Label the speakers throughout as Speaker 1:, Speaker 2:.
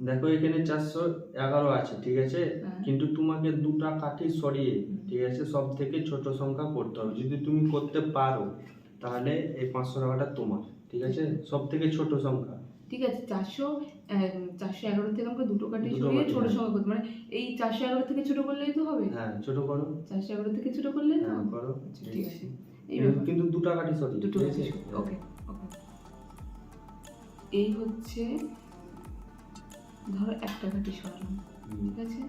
Speaker 1: দেখো এখানে চারশো এগারো আছে ঠিক আছে?
Speaker 2: হ্যাঁ।
Speaker 1: কিন্তু তোমাকে দুটা কাঠি সরিয়ে ঠিক আছে? সব থেকে ছোট সংখ্যা করতে হবে। যদি তুমি করতে পারো তাহলে এই পাঁচশো টাকাটা তোমার ঠিক আছে? সব থেকে ছোট সংখ্যা।
Speaker 2: ঠিক আছে চারশো চারশো এগারো থেকে আমাকে দুটো কাটি সরিয়ে
Speaker 1: কাঠি,
Speaker 2: ছোট
Speaker 1: হ্যাঁ।
Speaker 2: সংখ্যা করতে মানে এই চারশো এগারো থেকে ছোট করলেই তো হবে।
Speaker 1: হ্যাঁ ছোট করো।
Speaker 2: চারশো এগারো থেকে ছোট করলে তো
Speaker 1: হ্যাঁ করো।
Speaker 2: আচ্ছা, ঠিক আছে।
Speaker 1: কিন্তু- দুটা কাঠি সরিয়ে
Speaker 2: দুটো
Speaker 1: ঠিক আছে?
Speaker 2: ওকে ওকে। এই হচ্ছে ধরো একটা কাটি সরালাম
Speaker 1: হুম।
Speaker 2: ঠিক আছে?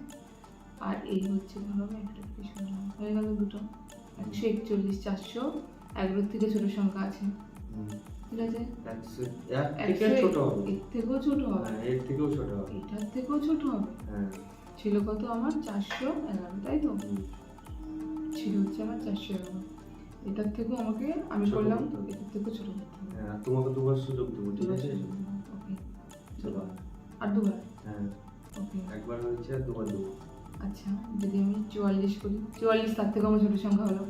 Speaker 2: আর এই হচ্ছে ধরো একটা কাটি সরালাম। হয়ে গেল দুটো। একশো একচল্লিশ চারশো। এগারোর থেকে ছোট সংখ্যা আছে। ঠিক আছে? এর থেকেও ছোট হবে।
Speaker 1: হ্যাঁ এর থেকেও ছোট হবে।
Speaker 2: এটার থেকেও ছোট হবে।
Speaker 1: হ্যাঁ।
Speaker 2: ছিল কত আমার? চারশো এগারো তাই তো? ছিল হচ্ছে আমার চারশো এগারো। এটার থেকেও আমাকে আমি করলাম এটার থেকেও ছোট করতে হবে।
Speaker 1: হ্যাঁ তোমাকে দুবার সুযোগ দেবো ঠিক আছে?
Speaker 2: ওকে
Speaker 1: চলো।
Speaker 2: আর দুবার?
Speaker 1: হ্যাঁ। একবার হয়েছে দুবার দেবো।
Speaker 2: আচ্ছা যদি আমি চুয়াল্লিশ করি চুয়াল্লিশ তার থেকেও আমার ছোট সংখ্যা হলো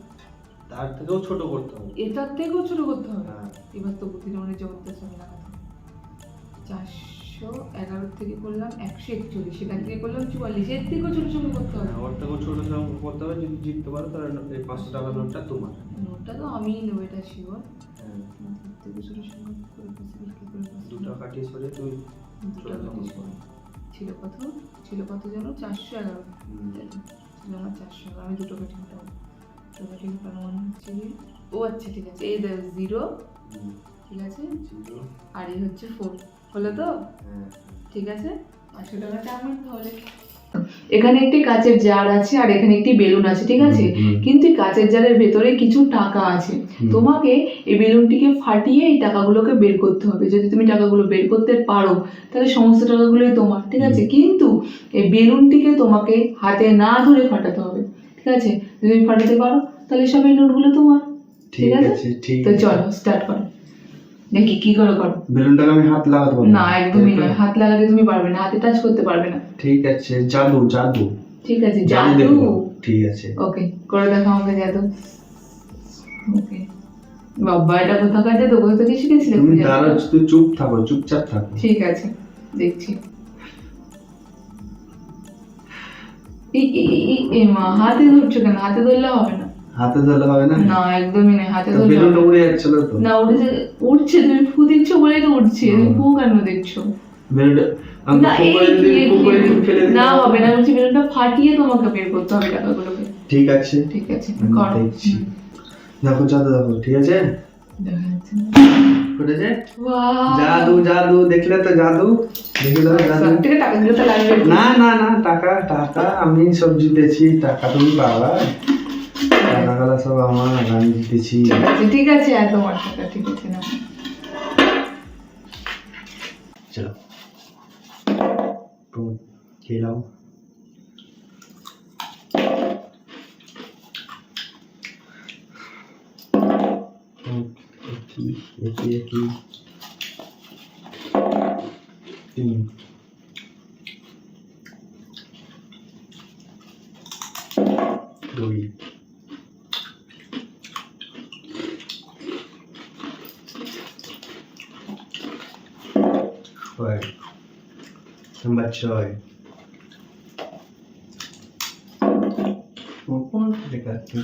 Speaker 1: তার থেকেও ছোট করতে হবে।
Speaker 2: এটার থেকেও ছোট করতে হবে?
Speaker 1: হ্যাঁ।
Speaker 2: এবার তো মনে জগৎটা চলে লাগাতে। চারশো এগারো থেকে করলাম একশো একচল্লিশ সেখান থেকে করলাম চুয়াল্লিশ এর থেকেও ছোট সংখ্যা করতে হবে।
Speaker 1: হ্যাঁ, ওর থেকেও ছোট সংখ্যা করতে হবে যদি জিততে পারো তাহলে এই পাঁচশো টাকার নোটটা তোমার।
Speaker 2: নোটটা তো আমিই নেব এটা শিওর।
Speaker 1: হ্যাঁ।
Speaker 2: থেকে
Speaker 1: দুটো কাটিয়ে তুমি
Speaker 2: দুটো
Speaker 1: ছোট সংখ্যা করো।
Speaker 2: ছিল কত? ছিল কত যেন? চারশো এগারো। ছিল আমার চারশো এগারো। আমি দুটো কাটি হটাবো দুটো কাটি হটানো মানে হচ্ছে কি? ও আচ্ছা ঠিক আছে। এই দেখ জিরো ঠিক আছে? আর এই হচ্ছে ফোর হলো তো?
Speaker 1: হ্যাঁ।
Speaker 2: ঠিক আছে? পাঁচশো টাকাটা আমার তাহলে এখানে একটি কাচের জার আছে আর এখানে একটি বেলুন আছে ঠিক আছে। কিন্তু কাচের জারের ভেতরে কিছু টাকা আছে। তোমাকে এই বেলুনটিকে ফাটিয়ে এই টাকাগুলোকে বের করতে হবে। যদি তুমি টাকাগুলো বের করতে পারো তাহলে সমস্ত টাকাগুলোই তোমার ঠিক আছে? কিন্তু এই বেলুনটিকে তোমাকে হাতে না ধরে ফাটাতে হবে ঠিক আছে? যদি ফাটাতে পারো তাহলে সব এই নোটগুলো তোমার
Speaker 1: ঠিক আছে? ঠিক
Speaker 2: তো চলো স্টার্ট করো। দেখি কি করে করো
Speaker 1: বেলুনটাকে আমি হাত লাগাতে পারব
Speaker 2: না। একদমই
Speaker 1: তো?
Speaker 2: নয়। হাত লাগাতে তুমি পারবে না হাতে টাচ করতে পারবে না।
Speaker 1: ঠিক আছে জাদু জাদু।
Speaker 2: ঠিক আছে
Speaker 1: জাদু ঠিক আছে।
Speaker 2: ওকে করে দেখো আমাকে জাদু। ওকে। বাবা এটা কোথাকার জাদু? কোথা থেকে শিখেছিলে
Speaker 1: তুমি? দাঁড়াও তুই চুপ থাকো চুপচাপ থাকো।
Speaker 2: ঠিক আছে দেখছি। এই এই- এই মা হাতে ধরছো কেন? হাতে ধরলে হবে না।
Speaker 1: হাতে ধরলে হবে না?
Speaker 2: না একদমই না হাতে ধরলে হবে
Speaker 1: বেলুনটা
Speaker 2: না।
Speaker 1: উড়ে যাচ্ছিল তো?
Speaker 2: না উঠছে উঠছে তুমি ফু দিচ্ছ বলেই তো উঠছে তুমি ফু কেন
Speaker 1: বেলুনটা আমি
Speaker 2: না না হবে না বলছি বেলুনটা ফাটিয়ে তোমাকে বের করতে হবে টাকাগুলোকে
Speaker 1: ঠিক আছে।
Speaker 2: ঠিক আছে করো।
Speaker 1: দেখছি। দেখো জাদু দেখো ঠিক আছে?
Speaker 2: দেখা যাচ্ছে। না।
Speaker 1: ফুটেছে?
Speaker 2: Wow!
Speaker 1: জাদু জাদু দেখলে তো জাদু? দেখে দাও জাদু।
Speaker 2: সব থেকে টাকাগুলো তো লাগবে।
Speaker 1: না না না টাকা টাকা আমি সব জিতেছি টাকা তুমি পাবা। সব আমার আমি জিতেছি
Speaker 2: ঠিক আছে ঠিক আছে আর তোমার টাকা ঠিক আছে না।
Speaker 1: চলো। তো খেলাম একই একই একই তিন। দুই। ছয় নাম্বার ছয় কোন লেখা তুমি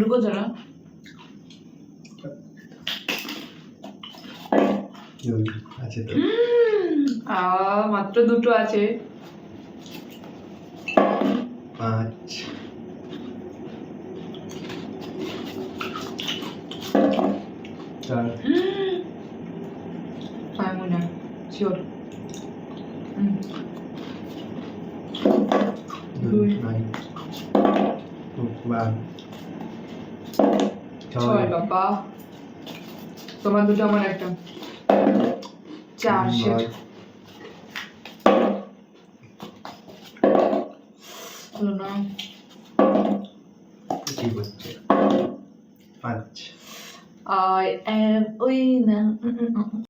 Speaker 2: রুকো জরা
Speaker 1: আছে তো।
Speaker 2: আ মাত্র দুটো আছে।
Speaker 1: পাঁচ। চার।
Speaker 2: শিওর
Speaker 1: দুই বার
Speaker 2: ছয় বাবা। তোমার দুটো আমার একটা। চার শেট হলো না
Speaker 1: কি হচ্ছে? পাঁচ।
Speaker 2: I am